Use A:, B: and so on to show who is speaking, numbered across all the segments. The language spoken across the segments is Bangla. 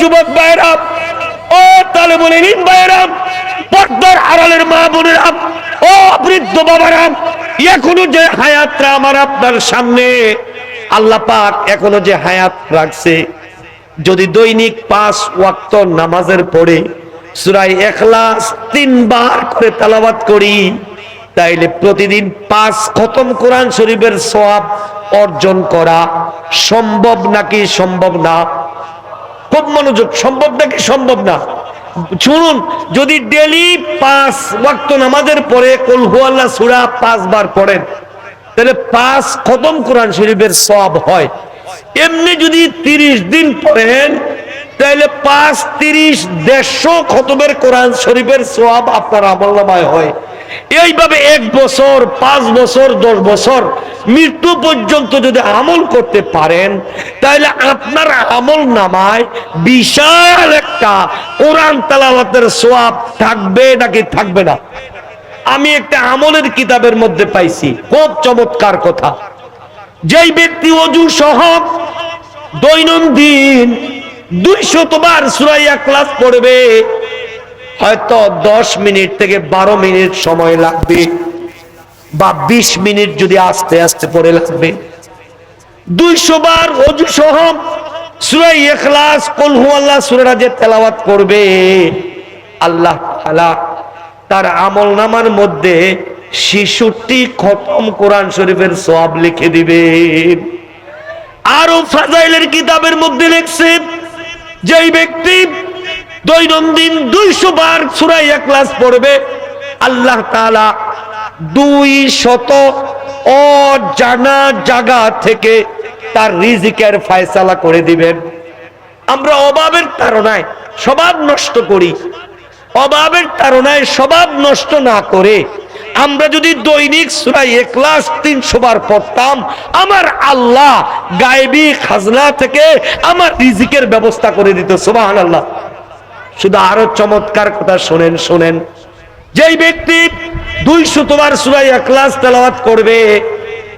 A: যুবক ভাইরা ও তালে বলে নিন ভাইরা পর্দার আড়ালের মা বোনেরা, ও বৃদ্ধ বাবারা, এখনও যে হায়াতটা আমার আপনার সামনে, আল্লাহ পাক এখনও যে হায়াত রাখছে, যদি দৈনিক পাঁচ ওয়াক্ত নামাজের পড়ে সুরাই এখলাস তিনবার করে তালাবাত করি, তাইলে প্রতিদিন পাঁচ খতম কোরআন শরীফের সওয়াব অর্জন করা সম্ভব নাকি সম্ভব না? খুব মনোযোগ, সম্ভব নাকি সম্ভব না? শুনুন, যদি ডেলি পাঁচ ওয়াক্ত নামাজের পরে কলহুয়াল্লা সুরা পাঁচবার পড়েন, তাহলে পাঁচ খতম কোরআন শরীফের সব হয়। এমনি যদি তিরিশ দিন পড়েন, তাহলে পাঁচ তিরিশ দেড়শো খতমের কোরআন শরীফের সব আপনার আমল নামায় হয়। এইভাবে এক বছর, পাঁচ বছর, দশ বছর মৃত্যু পর্যন্ত যদি আমল করতে পারেন, তাহলে আপনার আমল নামায় বিশাল একটা কোরআন তালাওয়াতের সোয়াব থাকবে নাকি থাকবে না? আমি একটা আমলের কিতাবের মধ্যে পাইছি, খুব চমৎকার কথা। যেই ব্যক্তি অজু সহ দৈনন্দিন দুইশতবার সুরাইয়া ক্লাস পড়বে হয়তো দশ মিনিট থেকে বারো মিনিট সময় লাগবে বা বিশ মিনিট যদি আস্তে আস্তে পরে লাগবে। দুইশো বার অজু সহ যে তেলাওয়াত করবে, আল্লাহ তার মধ্যে শিশুটি খতম কোরআন শরীফের লিখে দিবে। ফাজাইলের কিতাবের মধ্যে লেখছে, যেই ব্যক্তি দৈনন্দিন দুইশো বার সুরাই ক্লাস পড়বে। আল্লাহ তাআলা দুই শত অজানা জায়গা থেকে তার রিজিকের ফায়সালা করে দিবেন। আমরা অভাবের তাড়নায় স্বভাব নষ্ট করি। অভাবের তাড়নায় স্বভাব নষ্ট না করে আমরা যদি দৈনিক সুরাই এক্লাস তিনশো বার পড়তাম, আমার আল্লাহ গায়েবী খাজনা থেকে আমার রিজিকের ব্যবস্থা করে দিত সুবাহান আল্লাহ শুধু আরও চমৎকার কথা শোনেন শোনেন। যেই ব্যক্তি দুই শতবার সুরাই এক্লাস তেলাওয়াত করবে,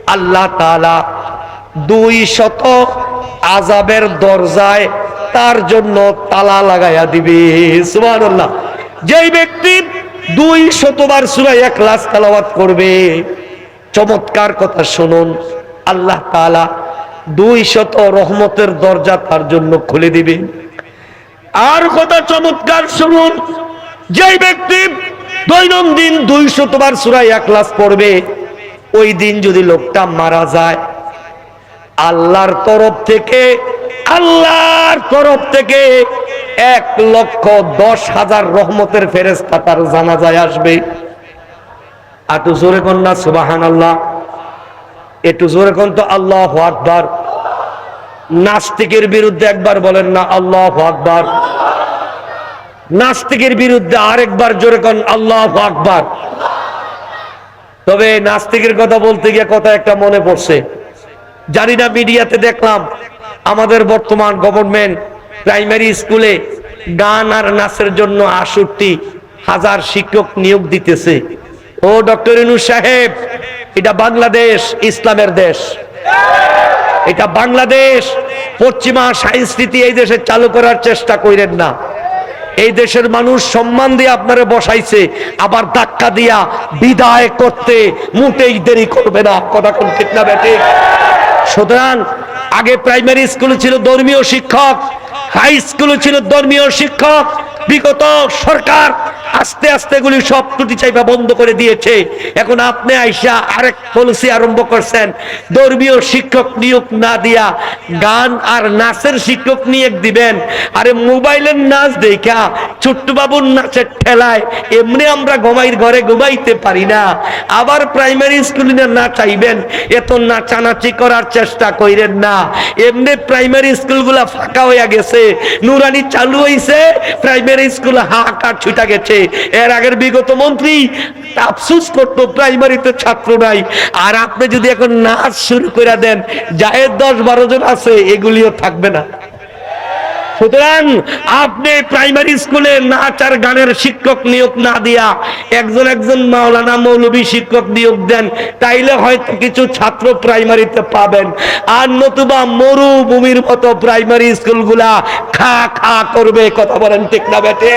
A: আল্লাহ তাআলা দুই শত আজাবের দরজায় তার জন্য তালা লাগাইয়া দিবে। সুবহানাল্লাহ। যেই ব্যক্তি দুই শতবার সুরাই এক্লাস তেলাওয়াত করবে, চমৎকার কথা শুনুন, আল্লাহ তাআলা দুই শত রহমতের দরজা তার জন্য খুলে দিবে। আর কথা চমৎকার শুনুন। যে ব্যক্তি দৈনন্দিন দুই শতবার সুরাই এক্লাস পড়বে, ওই দিন যদি লোকটা মারা যায়, আল্লাহর তরফ থেকে, আল্লাহর তরফ থেকে এক লক্ষ দশ হাজার রহমতের ফেরেস্তা তার জানাজায় আসবে। একটু জোরে কন্যা সুবাহান আল্লাহ একটু জোরে কন তো, আল্লাহ আকবার। নাস্তিকের বিরুদ্ধে একবার বলেন না, আল্লাহ আকবার। নাস্তিকের বিরুদ্ধে আরেকবার জোরে কন, আল্লাহ আকবার। তবে নাস্তিকের কথা বলতে গিয়ে কথা একটা মনে পড়ছে। জানি না, মিডিয়াতে দেখলাম আমাদের বর্তমান গভর্নমেন্ট প্রাইমারি স্কুলে গান আর নাচের জন্য আষট্টি হাজার শিক্ষক নিয়োগ দিতেছে। ও ডক্টর ইনু সাহেব, এটা বাংলাদেশ, ইসলামের দেশ। এটা বাংলাদেশ। পশ্চিমা সংস্কৃতি এই দেশে চালু করার চেষ্টা করেন না। এই দেশের মানুষ সম্মান দিয়ে আপনারা বসাইছে, আবার ধাক্কা দিয়া বিদায় করতে মোটেই দেরি করবে না। কথা কোন ঠিক না সুতরাং আগে প্রাইমারি স্কুলে ছিল ধর্মীয় শিক্ষক, হাই স্কুলে ছিল ধর্মীয় শিক্ষক, বিগত সরকার আস্তে আস্তে এগুলি সব ত্রুটি চাইবা বন্ধ করে দিয়েছে। এখন আপনি আইসা আরেক পলিসি আরম্ভ করছেন। ধর্মীয় শিক্ষক নিয়োগ না দিয়া গান আর নাচের শিক্ষক নিয়োগ দিবেন। আরে মোবাইলের নাচ দেখা ছোট্ট বাবুর নাচের ঠেলায় এমনি আমরা ঘুমাই ঘরে ঘুমাইতে পারি না। আবার প্রাইমারি স্কুলে না চাইবেন এত নাচানাচি করার চেষ্টা কইরেন না। এমনি প্রাইমারি স্কুলগুলা ফাঁকা হয়ে গেছে। নুরানি চালু হইছে, প্রাইমারি স্কুল হাহাকার ছুটা গেছে। এর আগের বিগত মন্ত্রী আফসুস করতো, প্রাইমারিতে ছাত্র নাই। আর আপনি যদি এখন নাচ শুরু করে দেন যায়ের দশ বারো জন আছে, এগুলিও থাকবে না। সুতরাং আপনি প্রাইমারি স্কুলে নাচ আর গানের শিক্ষক নিয়োগ না দিয়া একজন একজন মাওলানা মৌলবী শিক্ষক নিয়োগ দেন, তাইলে হয়তো কিছু ছাত্র প্রাইমারিতে পাবেন। আর নতুবা মরুভূমির মতো প্রাইমারি স্কুলগুলা খা খা করবে, কথা বলেন ঠিক না বেটে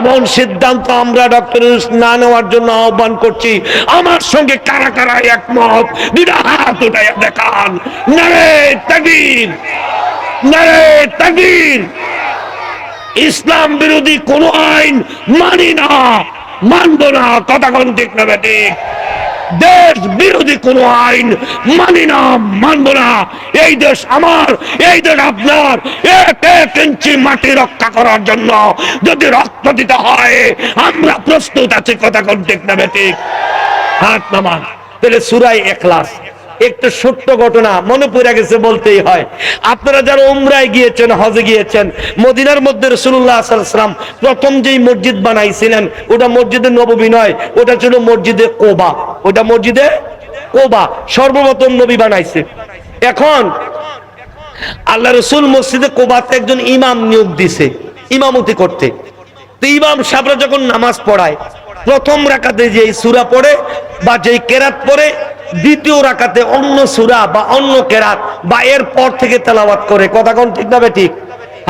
A: এমন সিদ্ধান্ত আমরা ডক্টর না নেওয়ার জন্য আহ্বান করছি। আমার সঙ্গে কারা কারা একমত? দুটা হাত উঠাইয়া দেখান। নারে ইসলাম বিরোধী কোন আইন মানি না, মানব না, কথা কোন ঠিক না বেঠিক দেশ বিরোধী কোন আইন মানি না, মানব না। এই দেশ আমার, এই দেশ আপনার। এক ইঞ্চি মাটি রক্ষা করার জন্য যদি রক্ত দিতে হয়, আমরা প্রস্তুত আছি, কথা কোন ঠিক না বেঠিক হাত নামান। তাহলে সুরাই একলাস একটা সত্য ঘটনা মনে পড়ে গেছে বলতেই হয়। আপনারা যারা উমরায় গিয়েছেন হজে গিয়েছেন, মদিনার মধ্যে রসুল্লাহ সাল্লাম প্রথম যেই মসজিদ বানাইছিলেন, ওটা মসজিদে নববী নয়, ওটা ছিল মসজিদে কোবা। ওটা মসজিদে কোবা, সর্বপ্রথম নবী বানাইছে। এখন আল্লাহ রসুল মসজিদে কোবাতে একজন ইমাম নিয়োগ দিছে, ইমামতি করতে। তো ইমাম সাহেবরা যখন নামাজ পড়ায়, প্রথম রাকাতে যে সুরা পড়ে বা যেই কেরাত পড়ে দ্বিতীয় রাকাতে অন্য সুরা বা অন্য কেরাত বা এর পর থেকে তেলাওয়াত করে। কথা কোন ঠিক না ঠিক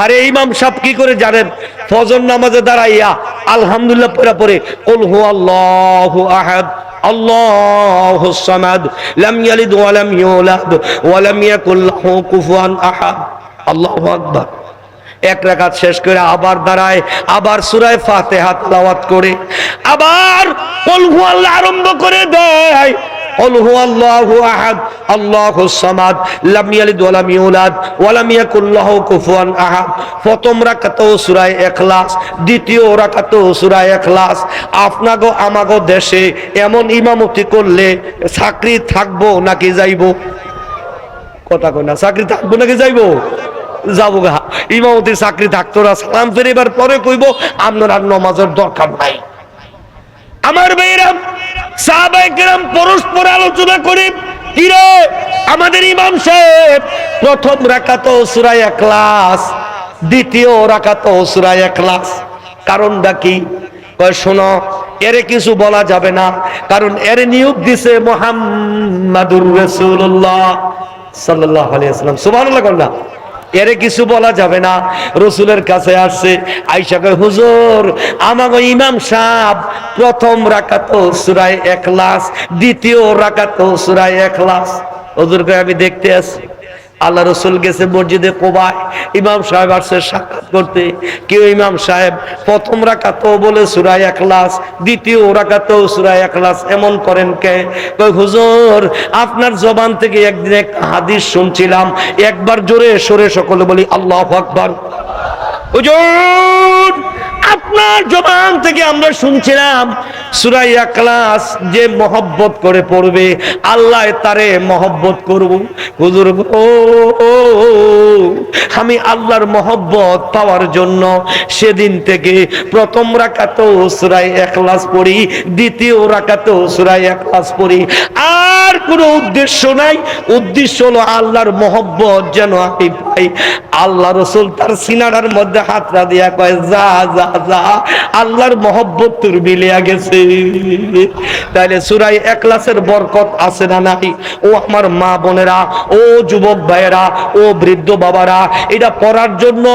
A: আর এই ইমাম সাহেব কি করে জানেন? ফজর নামাজে দাঁড়াইয়া আলহামদুলিল্লাহ পড়া পড়ে, কুল হু আল্লাহু আহাদ, আল্লাহু সামাদ, লাম ইয়ালিদ ওয়া লাম ইউলাদ, ওয়া লাম ইয়াকুল লাহু কুফুয়ান আহাদ। আল্লাহু আকবার। এক রাকাত শেষ করে আবার দাঁড়ায়, আবার সুরায় ফাতিহা তেলাওয়াত করে, আবার কুল হু আল্লাহ আরম্ভ করে দেয়। قل هو الله احد الله الصمد لم يلد ولم يولد ولم يكن له كفوا احد প্রথম রাকাতেও সূরা ইখলাস দ্বিতীয় রাকাতেও সূরা ইখলাস আপনাগো আমাগো দেশে এমন ইমামতি করলে চাকরি থাকবো নাকি যাইবো কথা কই না চাকরি থাকবো নাকি যাইবো যাবো গা ইমামতির চাকরি থাকতো না সালাম ফেরিবার পরে কইব আপনার আর নমাজের দরকার নাই আমার ভাইরা পরস্পর আলোচনা করে আমাদের ইমাম সাহেব, প্রথম রাকাত সুরাই ক্লাস দ্বিতীয় রাকাত সুরাই ক্লাস কারণটা কি? শোনো, এরে কিছু বলা যাবে না, কারণ এর নিয়োগ দিছে মোহাম্মদুর আলাইহি ওয়াসাল্লাম। সুবহানাল্লাহ না। এরে কিছু বলা যাবে না। রসুলের কাছে আসছে আইসাকে হুজুর আমাকে ইমাম সাহ প্রথম রাকাত সুরায় একলাস দ্বিতীয় রাকাত সুরায় একলাস হুজুরকে আমি দেখতে আসি আল্লাহ রসুল গেছে মসজিদে কোবায়। ইমাম সাহেব আসছে সাক্ষাৎ করতে। কেউ ইমাম সাহেব, প্রথম রাকাত বলে সুরায় একলাস দ্বিতীয় রাকাত সুরায় একলাস এমন করেন কে? হুজুর, আপনার জবান থেকে একদিন এক হাদিস শুনছিলাম। একবার জোরে সরে সকলে বলি, আল্লাহ আকবার। হুজুর! আপনার জবান থেকে আমরা শুনছিলাম সুরাইয়া ক্লাস যে মহব্বত করে পড়বে, আল্লাহ তারে মহব্বত করব। হুজুর ও আমি আল্লাহর মহব্বত পাওয়ার জন্য সেদিন থেকে প্রথম রাকাত সুরাই এখলাস পড়ি, দ্বিতীয় রাকাত সুরাই এখলাস পড়ি। আর কোনো উদ্দেশ্য নাই। উদ্দেশ্য হলো আল্লাহর মহব্বত যেন আমি পাই। আল্লাহ রসুল তার সিনারার মধ্যে হাতরা দিয়া কয়, যা যা যা আল্লাহর মহব্বত তোর মিলিয়া গেছে। তাইলে সুরাই একলাসের বরকত আছে না নাই? ও আমার মা বোনেরা, ও যুবক ভাইয়েরা, ও বৃদ্ধ বাবারা, এটা পড়ার জন্য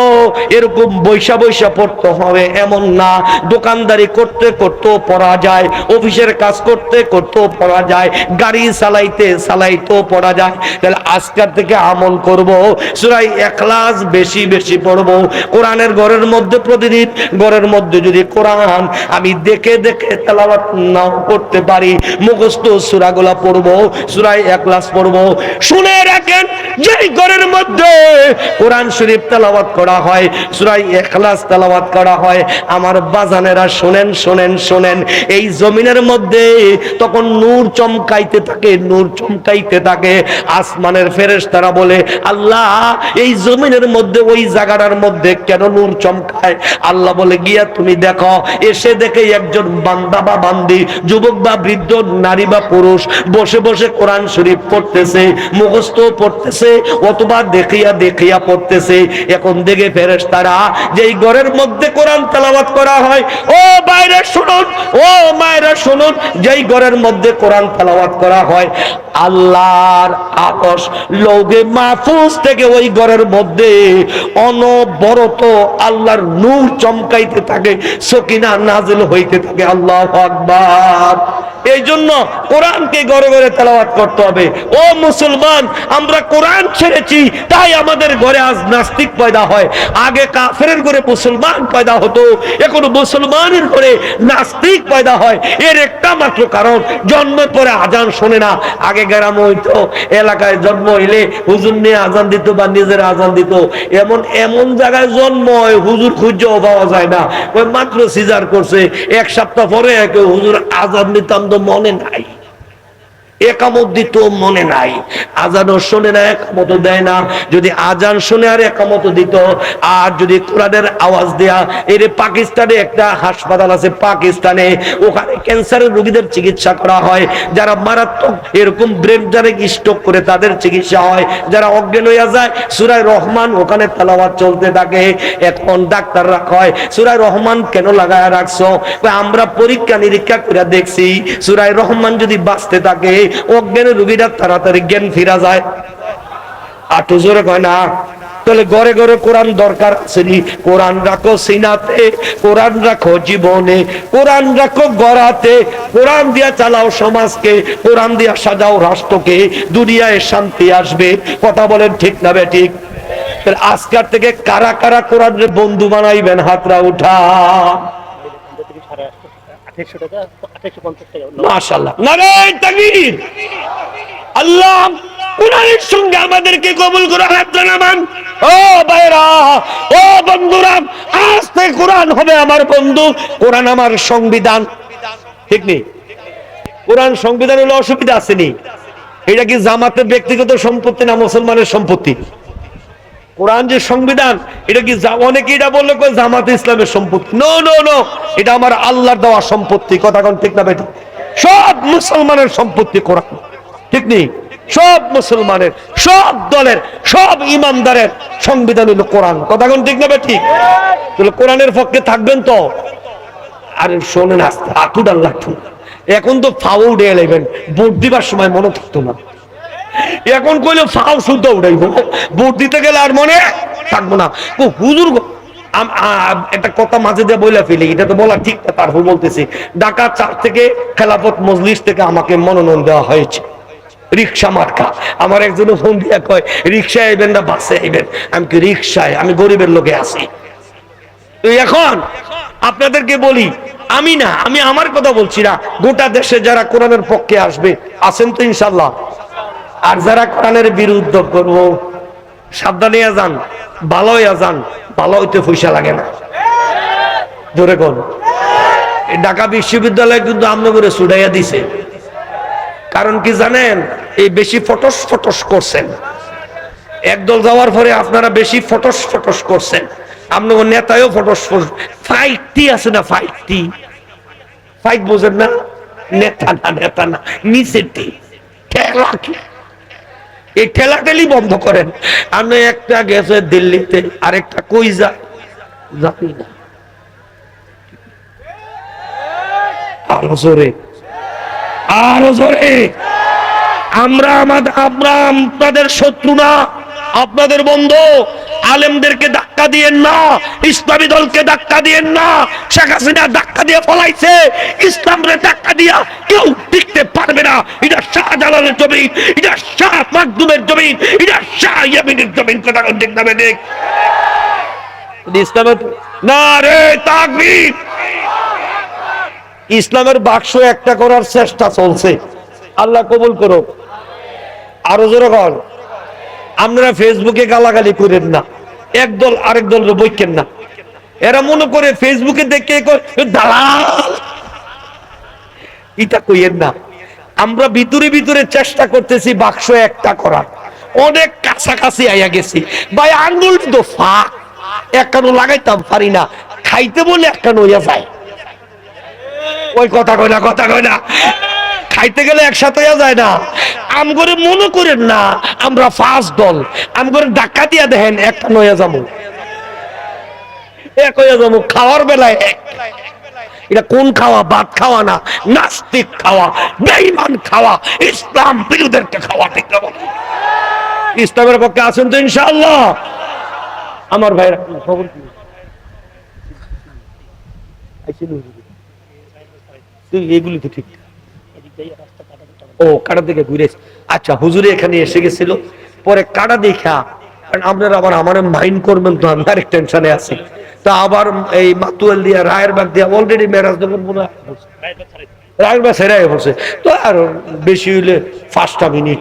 A: এরকম বৈশা বৈশা পড়তে হবে, এমন না। দোকানদারি করতে করতেও পড়া যায়, অফিসের কাজ করতে করতেও পড়া যায়, গাড়ি চালাইতে চালাইতেও পড়া যায়। তাহলে আজকের থেকে আমল করব সুরাই একলাস বেশি বেশি পড়ব। কোরআনের ঘরের মধ্যে প্রতিদিন, ঘরের মধ্যে যদি কোরআন, আমি দেখে দেখে তেলাওয়াত নাও করতে পারি। মুখস্থ সুরাগুলা পড়ব সুরাই একলাস পড়ব। শুনে রাখেন, যেই ঘরের মধ্যে কোরআন শরীফ তেলাওয়াত করা হয় সুরাই একলাস তেলাওয়াত করা হয়, আমার বাজানেরা শোনেন শোনেন শোনেন, এই জমিনের মধ্যে তখন নূর চমকাইতে থাকে, নূর চমকাইতে থাকে। আসমানের ফেরেশ তারা বলে, আল্লাহ, এই জমিনের মধ্যে, ওই জায়গাটার মধ্যে কেন নূর চমকায়? আল্লাহ বলে, গিয়া তুমি দেখো দেখো, এসে দেখে একজন বান্দা বা বান্দি, যুবক বা বৃদ্ধ, নারী বা পুরুষ, বসে বসে কোরআন শরীফ পড়তেছে, মুখস্থ পড়তেছে, অথবা দেখিয়া দেখিয়া পড়তেছে। এখন দেখে ফেরেস তারা যেই ঘরের মধ্যে কোরআন তেলাওয়াত করা হয়, ও বাইরে শুনুন, ও মায়েরা শুনুন, যেই ঘরের মধ্যে কোরআন তেলাওয়াত করা হয় আল্লাহর আকাশ লৌগে মাহফুজ থেকে ওই ঘরের মধ্যে অনবরত আল্লাহর নূর চমকাইতে থাকে, সকিনা নাজিল হইতে থাকে। আল্লাহ আকবার। এই জন্য কোরআনকে ঘরে ঘরে তেলাওয়াত করতে হবে। ও মুসলমান, আমরা কোরআন ছেড়েছি, তাই আমাদের ঘরে আজ নাস্তিক পয়দা হয়। আগে কাফের ঘরে মুসলমান পয়দা হতো, এখন মুসলমানের ঘরে নাস্তিক পয়দা হয়। এর একটা মাত্র কারণ, জন্মের পরে আজান শোনে না। আগে গ্রাম হইতো, এলাকায় জন্ম হইলে হুজুর নিয়ে আজান দিত বা নিজের আজান দিত। এমন এমন জায়গায় জন্ম হয়, হুজুর খুঁজেও পাওয়া যায় না। ওই মাত্র সিজার করছে, এক সপ্তাহ পরে হুজুর আজান দিতাম তো মনে নাই। একামত দিত মনে নাই। আজানও শোনে না একামত দেয় না। যদি আজান শুনে আর একামত দিত, আর যদি কোরআনের আওয়াজ দেয়া, এর পাকিস্তানে একটা হাসপাতাল আছে পাকিস্তানে, ওখানে ক্যান্সারের রোগীদের চিকিৎসা করা হয়। যারা মারাত্মক এরকম ব্রেন যারা স্ট্রোক করে তাদের চিকিৎসা হয়। যারা অজ্ঞান হইয়া যায়, সুরায় রহমান ওখানে তালাওয়াত চলতে থাকে। এখন ডাক্তাররা কয়, সুরায় রহমান কেন লাগায় রাখছো? আমরা পরীক্ষা নিরীক্ষা করে দেখছি, সুরায় রহমান যদি বাঁচতে থাকে অজ্ঞানের রুগীরা তাড়াতাড়ি জ্ঞান ফিরা যায়। আটু জোরে কয়, না, তাহলে ঘরে ঘরে কোরআন দরকার আছে কোরআন রাখো সিনাতে, কোরআন রাখো জীবনে, কোরআন রাখো গড়াতে, কোরআন দিয়া চালাও সমাজকে, কোরআন দিয়া সাজাও রাষ্ট্রকে, দুনিয়ায় শান্তি আসবে। কথা বলেন ঠিক না বে ঠিক? আজকার থেকে কারা কারা কোরআনের বন্ধু বানাইবেন, হাতরা উঠা। আল্লাহ সঙ্গে আমাদেরকে কবুল ও ও বন্ধুরা কোরআন হবে আমার বন্ধু। কোরআন আমার সংবিধান। ঠিক নেই? কোরআন সংবিধান হলে অসুবিধা আসেনি এটা কি জামাতের ব্যক্তিগত সম্পত্তি না মুসলমানের সম্পত্তি? কোরআন যে সংবিধান, এটা কি অনেকে এটা বললে জামাতে ইসলামের সম্পত্তি। নো নো নো এটা আমার আল্লাহর দেওয়া সম্পত্তি। কথা কোন ঠিক না বেটি সব মুসলমানের সম্পত্তি কোরআন। ঠিক নেই? সব মুসলমানের, সব দলের, সব ইমানদারের সংবিধান হলো কোরআন। কথা কোন ঠিক না বেটি তাহলে কোরআনের পক্ষে থাকবেন তো? আরে শোনেন আস্তে আকুড আল্লাহ। এখন তো ফাউ উঠে এলেবেন। ভোট দিবার সময় মনে থাকতো না। এখন কইলে ফাও শুদ্ধ উঠাইব। ভোট দিতে গেলে আর মনে থাকব না। হুজুর একটা কথা মাঝে দিয়ে বলে ফেলি, এটা তো বলা ঠিক না, তারপর বলতেছি, ঢাকা চার থেকে খেলাফত মজলিস থেকে আমাকে মনোনয়ন দেওয়া হয়েছে। রিক্সা মার্কা। আমার একজন ফোন দিয়া কয়, রিক্সায় আইবেন না, বাসে আইবেন? আমি কি রিক্সায়, আমি গরিবের লোকে আছি। এখন আপনাদেরকে বলি, আমি না, আমি আমার কথা বলছি না, গোটা দেশে যারা কোরআনের পক্ষে আসবে, আছেন তো ইনশাল্লাহ। আর যারা কোরআনের বিরুদ্ধ করব সাবধানে যান, ভালো হইয়া যান, ভালো হইতে পয়সা লাগে না। জোরে কোন। ঢাকা বিশ্ববিদ্যালয় কিন্তু আমনে করে ছুটাইয়া দিছে। কারণ কি জানেন, এই বেশি ফটস ফটস করছেন। একদল যাওয়ার পরে আপনারা বেশি ফটস ফটস করছেন। আপনার নেতায়ও ফটস ফটস ফাইটটি আছে না ফাইটটি ফাইট বোঝেন না? নেতা না নেতা না নিচেরটি ঠেলা এই ঠেলাঠেলি বন্ধ করেন। আমি একটা গেছে দিল্লিতে, আরেকটা কই যায় না। আরও জোরে। আরও জোরে। আমরা আমাদের আমরা আপনাদের শত্রু না। আপনাদের বন্ধু আলেমদেরকে ধাক্কা দিয়েন না, ইসলামী দলকে ধাক্কা দিয়েন না, শেখ হাসিনা ধাক্কা দিয়ে ফলাইছে, ইসলামরে ধাক্কা দিয়া কেউ টিকতে পারবে না। এটা শাহজালালের জমিন এটা শাহ মাকদুমের জমিন এটা শাহ ইয়ামিনের জমিন কথা ঠিক না বেদিক ইসলামের না রে, তাকবীর! ইসলামের বাক্স একটা করার চেষ্টা চলছে। আল্লাহ কবুল করো আরও জোরে কর আপনারা ফেসবুকে গালাগালি করেন না। একদল আরেক দল বইকেন না। এরা মনে করে ফেসবুকে দেখে ইটা কইয়েন না। আমরা ভিতরে ভিতরে চেষ্টা করতেছি বাক্স একটা করার। অনেক কাছাকাছি আইয়া গেছি। ভাই, আঙ্গুল তো ফাঁক। একানো লাগাইতাম পারি না। খাইতে বলে একটা নইয়া যায়। ওই কথা কয় না, কথা কয় না। খাইতে গেলে একসাথে হইয়া যায় না। আম করে মনে করেন না, আমরা ফার্স্ট দল। আম করে ডাক্কা দিয়া দেখেন একটা নইয়া যাব। এক হইয়া যাব, খাওয়ার বেলায় এক। এটা কোন খাওয়া? ভাত খাওয়া না, নাস্তিক খাওয়া, বেঈমান খাওয়া, ইসলাম বিরোধীদেরকে খাওয়া, ঠিক না ইসলামের পক্ষে আছেন তো ইনশাআল্লাহ। আমার ভাইরা খবর কি তুই এগুলি তো ঠিক ও কাটা দিকে ঘুরে আচ্ছা হুজুরে এখানে এসে গেছিল। পরে কাটা দেখা, কারণ আপনারা আবার আমার মাইন্ড করবেন তো, আমি আরেক টেনশনে আছি। তা আবার এই মাতুয়াল দিয়া, রায়ের বাগ দিয়া অলরেডি মেরাজ দেবেন মনে। রায়ের বাগ সেরাই বলছে তো আর বেশি হইলে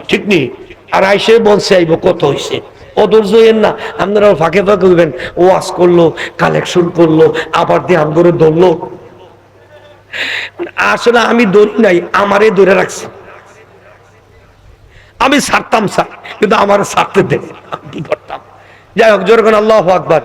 A: ঠিক নেই আর আইসে বলছে, আইব, কত হইছে? অধৈর্য হইয়েন না আপনারা ফাঁকে ফাঁকে হইবেন ওয়াজ করল কালেকশন করল, আবার দিয়ে আম করে ধরলো আসলে আমি দৌড়ি নাই, আমারে ধরে রাখছি। আমি সারতাম স্যার। কিন্তু আমার ছাড়তে দেবে কি করতাম? যাই হোক যেরকম আল্লাহ আকবার।